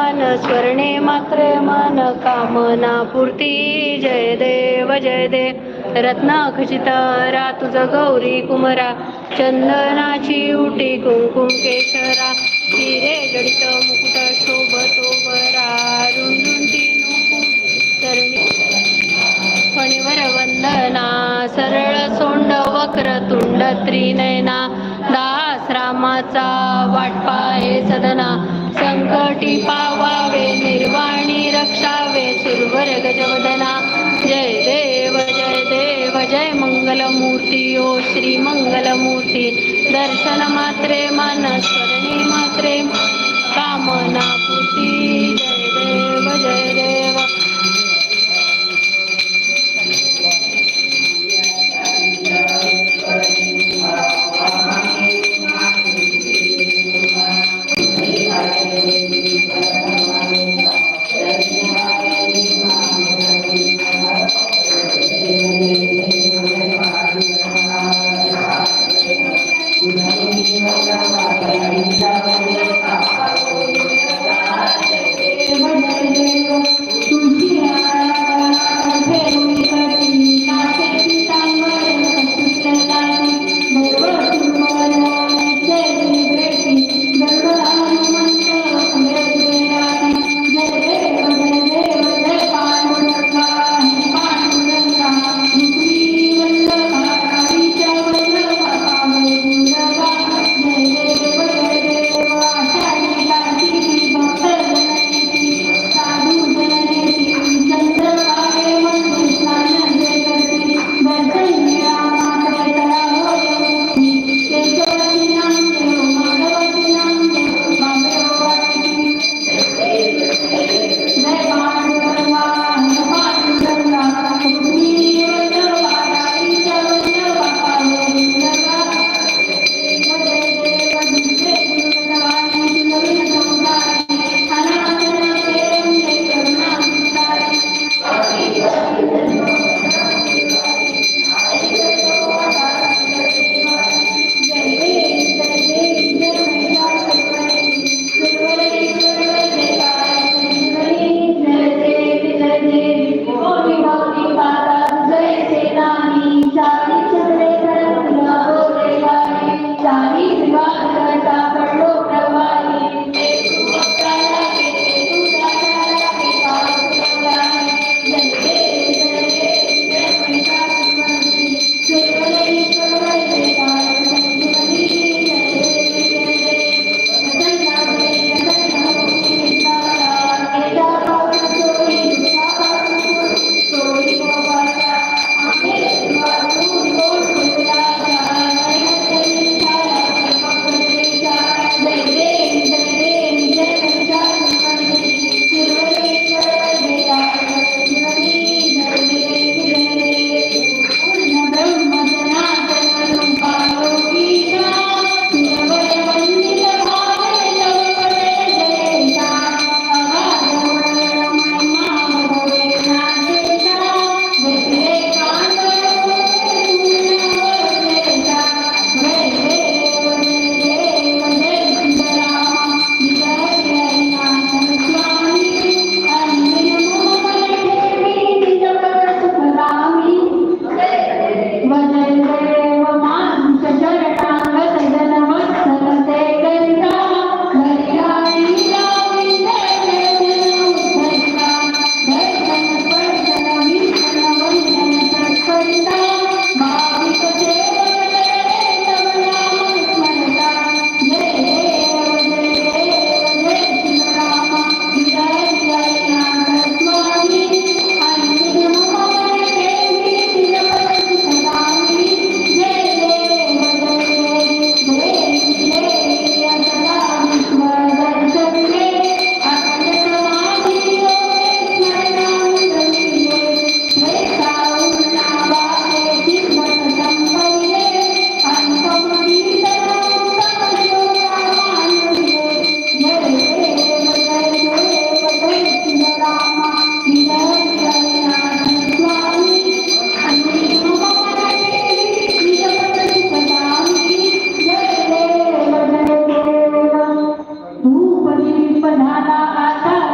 मन स्वर्णे मात्रे मन कामना पूर्ती. जय देव जय देव. रत्ना खचित तुझ गौरी कुमरा. चंदनाची उटी कुंकुम केशरा. हिरे जडित मुकुट शोभतो बरा रुंदुंटी तरणी. फणीवर वंदना सरळ सोंड वक्र तुंड त्रिनयना. दास रामाचा वाटपा हे सदना. संकटी पा सुरवर गजवदना जय देव जय देव जय मंगलमूर्ती ओ श्री मंगलमूर्ती। दर्शन मात्रे मन स्मरणे मात्रे। कामना पूर्ती। जय देव जय देव। banana ata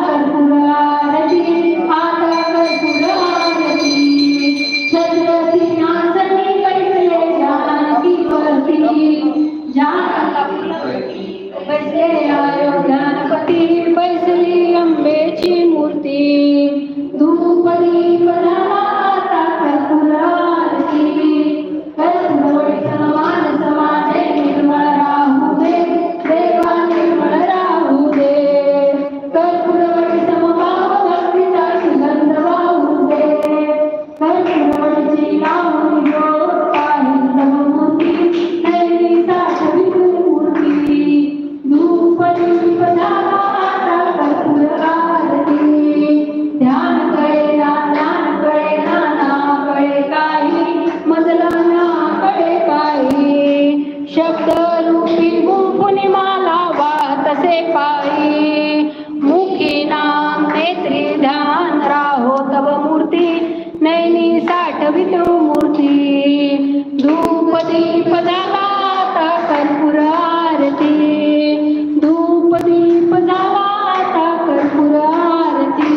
साठवित मूर्ती धूप दीप झाला कर्पूर आरती. धूप दीप झाला कर्पूर आरती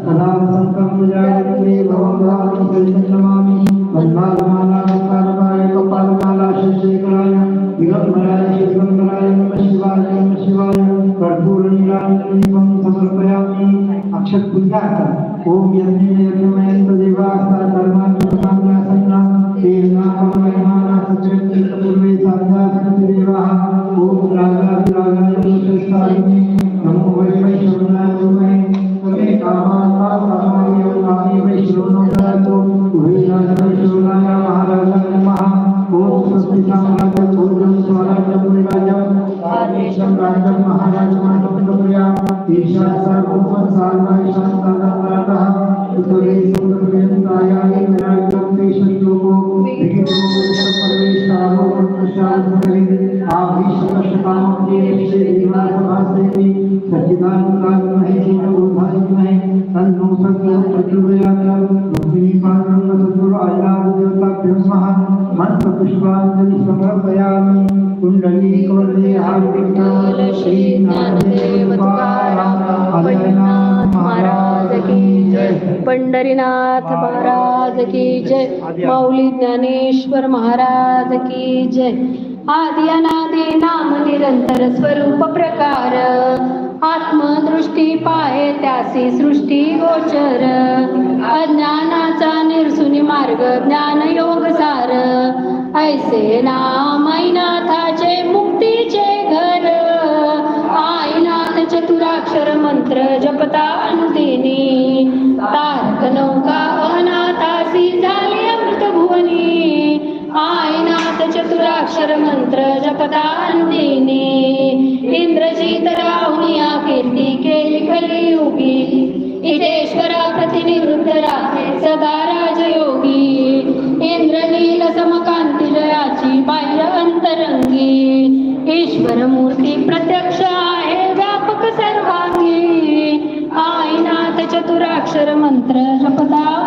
सदा संकल्प जागृति भवदान नमामि. समर्पयामि अक्षतपूजार्थ ओम यज्ञ यज्ञमयन्त देवास्ता कर्माणि तेना परमैमाना सचरन्ति पूर्वे साध्या सन्ति देवाः ओम रागाधिरागाय दोषस्थायिने नमो. वै वैश्रवणाय वै तमे समर्पयामि कुण्डलीकवल्ले हार्दिकल श्री ज्ञानदेव पंढरीनाथ महाराज की जय. माऊली ज्ञानेश्वर महाराज की जय. आदि अनादि नाम निरंतर स्वरूप प्रकार. आत्मदृष्टी पाहे त्यासी सृष्टी गोचर. अज्ञानाचा निरसुनी मार्ग ज्ञान योग सार. ऐसे नाम ऐनाथाचे मंत्र जपतांतीने इंद्रजीत राहुनिया कीर्ती केली खली योगी इतेश्वरा प्रतिनिवृत्त राखे सदा राजयोगी इंद्रनील समकांती जयाची बाह्य अंतरंगी ईश्वर मूर्ती प्रत्यक्ष आहे व्यापक सर्वांगी आईनाथ चतुराक्षर मंत्र जपता